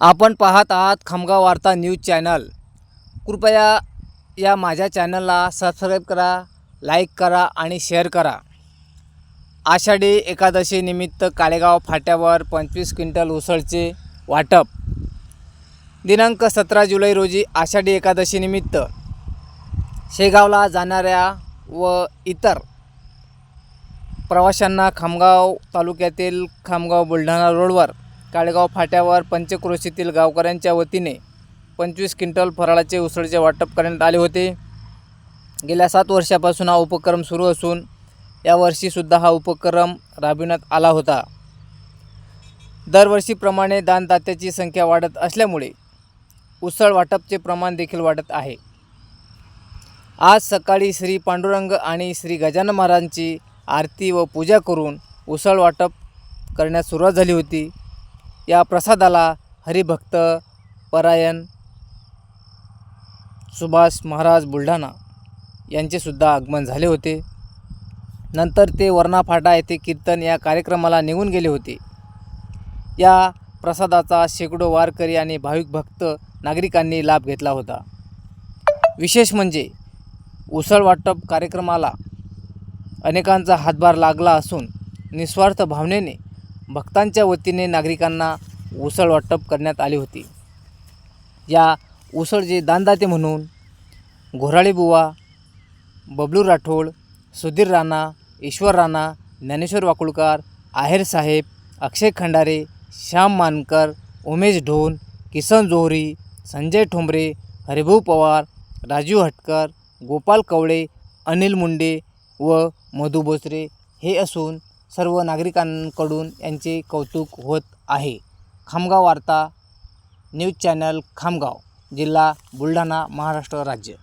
आपण पाहत आहात खामगाव वार्ता न्यूज चॅनल. कृपया या माझ्या चॅनलला सबस्क्राईब करा लाईक करा आणि शेअर करा. आषाढी एकादशीनिमित्त काळेगाव फाट्यावर पंचवीस क्विंटल उसळचे वाटप. दिनांक सतरा जुलै रोजी आषाढी एकादशीनिमित्त शेगावला जाणाऱ्या व इतर प्रवाशांना खामगाव तालुक्यातील खामगाव बुलढाणा रोडवर काळेगाव फाट्यावर पंचक्रोशीतील गावकऱ्यांच्या वतीने पंचवीस क्विंटल फराळाचे उसळचे वाटप करण्यात आले होते. गेल्या सात वर्षापासून हा उपक्रम सुरू असून यावर्षीसुद्धा हा उपक्रम राबविण्यात आला होता. दरवर्षीप्रमाणे दानदात्याची संख्या वाढत असल्यामुळे उसळ वाटपचे प्रमाण देखील वाढत आहे. आज सकाळी श्री पांडुरंग आणि श्री गजानन महाराजांची आरती व पूजा करून उसळ वाटप करण्यास सुरुवात झाली होती. या प्रसादाला हरिभक्त परायण सुभाष महाराज बुलढाणा यांचेसुद्धा आगमन झाले होते. नंतर ते वर्णाफाटा येथे कीर्तन या कार्यक्रमाला निघून गेले होते. या प्रसादाचा शेकडो वारकरी आणि भाविक भक्त नागरिकांनी लाभ घेतला होता. विशेष म्हणजे उसळ वाटप कार्यक्रमाला अनेकांचा हातभार लागला असून निस्वार्थ भावनेने भक्तांच्या वतीने नागरिकांना उसळ वाटप करण्यात आली होती. या उसळचे दानदाते म्हणून घोराळे बुवा बबलू राठोड सुधीर राणा ईश्वर राणा ज्ञानेश्वर वाकुळकार आहेर साहेब अक्षय खंडारे श्याम मानकर उमेश ढोन किसन जोहरी संजय ठोंबरे हरिभाऊ पवार राजीव हटकर गोपाल कवळे अनिल मुंडे व मधु बोचरे हे असून सर्व नागरिकांकडून यांचे कौतुक होत आहे. खामगाव वार्ता न्यूज चॅनल खामगाव जिल्हा बुलढाणा महाराष्ट्र राज्य.